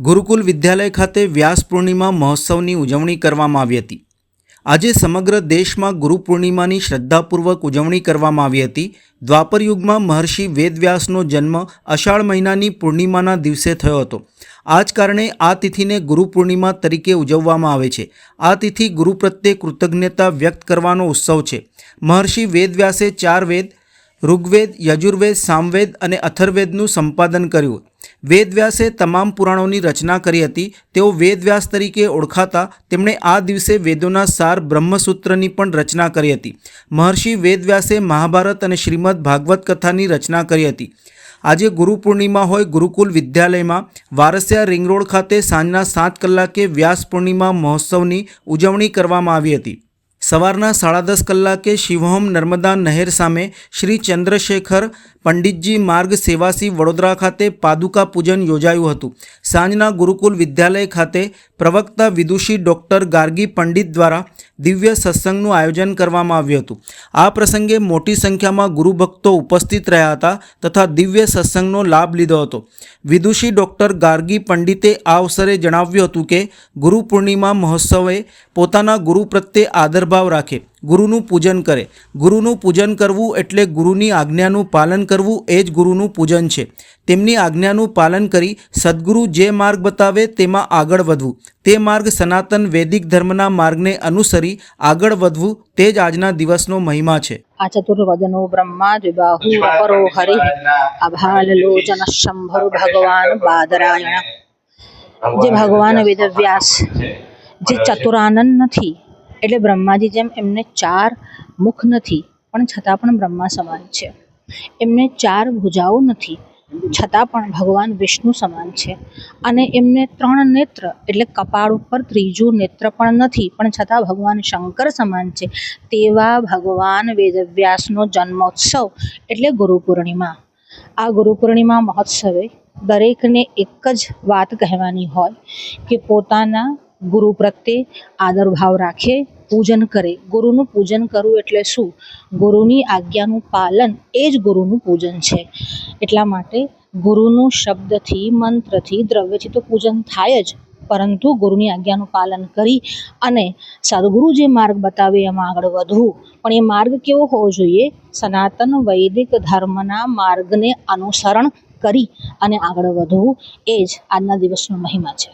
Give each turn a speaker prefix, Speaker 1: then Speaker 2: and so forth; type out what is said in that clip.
Speaker 1: ગુરુકુલ વિદ્યાલય ખાતે વ્યાસ પૂર્ણિમા મહોત્સવની ઉજવણી કરવામાં આવી હતી. આજે સમગ્ર દેશમાં ગુરુ પૂર્ણિમાની શ્રદ્ધાપૂર્વક ઉજવણી કરવામાં આવી હતી. દ્વાપર યુગમાં મહર્ષિ વેદવ્યાસનો જન્મ અષાઢ મહિનાની પૂર્ણિમાના દિવસે થયો હતો. આ જ કારણે આ તિથિને ગુરુ પૂર્ણિમા તરીકે ઉજવવામાં આવે છે. આ તિથિ ગુરુ પ્રત્યે કૃતજ્ઞતા વ્યક્ત કરવાનો ઉત્સવ છે. મહર્ષિ વેદવ્યાસે ચાર વેદ, ઋગ્વેદ, યજુર્વેદ, સામવેદ અને અથર્વેદનું સંપાદન કર્યું. વેદવ્યાસે તમામ પુરાણોની રચના કરી હતી. તેઓ વેદવ્યાસ તરીકે ઓળખાતા તેમણે આ દિવસે વેદોના સાર બ્રહ્મસૂત્રની પણ રચના કરી હતી. મહર્ષિ વેદવ્યાસે મહાભારત અને શ્રીમદ ભાગવત કથાની રચના કરી હતી. આજે ગુરુ પૂર્ણિમા હોય ગુરુકુલ વિદ્યાલયમાં વારસિયા રિંગ રોડ ખાતે સાંજના સાત કલાકે વ્યાસ પૂર્ણિમા મહોત્સવની ઉજવણી કરવામાં આવી હતી. સવારના સાડા દસ કલાકે શિવહોમ નર્મદા નહેર સામે શ્રી ચંદ્રશેખર પંડિતજી માર્ગ સેવાસી વડોદરા ખાતે પાદુકા પૂજન યોજાયું હતું. સાંજના ગુરુકુલ વિદ્યાલય ખાતે પ્રવક્તા વિદુષી ડૉક્ટર ગાર્ગી પંડિત દ્વારા દિવ્ય સત્સંગનું આયોજન કરવામાં આવ્યું હતું. આ પ્રસંગે મોટી સંખ્યામાં ગુરુભક્તો ઉપસ્થિત રહ્યા હતા તથા દિવ્ય સત્સંગનો લાભ લીધો હતો. વિદુષી ડૉક્ટર ગાર્ગી પંડિતે આ અવસરે જણાવ્યું હતું કે ગુરુ પૂર્ણિમા મહોત્સવે પોતાના ગુરુ પ્રત્યે આદરભાવ રાખે. ગુરુનું પૂજન કરે. ગુરુનું પૂજન કરવું એટલે ગુરુની આજ્ઞાનું પાલન કરવું એ જ ગુરુનું પૂજન છે. તેમની આજ્ઞાનું પાલન કરી સદગુરુ જે માર્ગ બતાવે તેમાં આગળ વધવું. તે માર્ગ સનાતન વૈદિક ધર્મના માર્ગને અનુસરી આગળ વધવું તે જ આજના દિવસનો મહિમા છે.
Speaker 2: આ ચતુર્વદનો બ્રહ્મા દ્વિબાહુ અપરો હરિ. અભાલલોચન શંભર ભગવાન બાદરાયણ. જે ભગવાન વેદવ્યાસ, જે ચતુરાનંદ નથી એટલે બ્રહ્માજી જેમ એમને ચાર મુખ નથી, પણ છતાં પણ બ્રહ્મા સમાન છે. એમને ચાર ભુજાઓ નથી, છતાં પણ ભગવાન વિષ્ણુ સમાન છે. અને એમને ત્રણ નેત્ર, એટલે કપાળ ઉપર ત્રીજું નેત્ર પણ નથી, પણ છતાં ભગવાન શંકર સમાન છે. તેવા ભગવાન વેદવ્યાસનો જન્મોત્સવ એટલે ગુરુ પૂર્ણિમા આ ગુરુ પૂર્ણિમા મહોત્સવે દરેકને એક જ વાત કહેવાની હોય કે પોતાના ગુરુ પ્રત્યે આદરભાવ રાખે, પૂજન કરે. ગુરુનું પૂજન કરવું એટલે શું? ગુરુની આજ્ઞાનું પાલન એ જ ગુરુનું પૂજન છે. એટલા માટે ગુરુનું શબ્દથી, મંત્રથી, દ્રવ્યથી તો પૂજન થાય જ. પરંતુ ગુરુની આજ્ઞાનું પાલન કરી અને સદગુરુ જે માર્ગ બતાવે એમાં આગળ વધવું. પણ એ માર્ગ કેવો હોવો જોઈએ? સનાતન વૈદિક ધર્મના માર્ગને અનુસરણ કરી અને આગળ વધવું એ જ આજના દિવસનો મહિમા છે.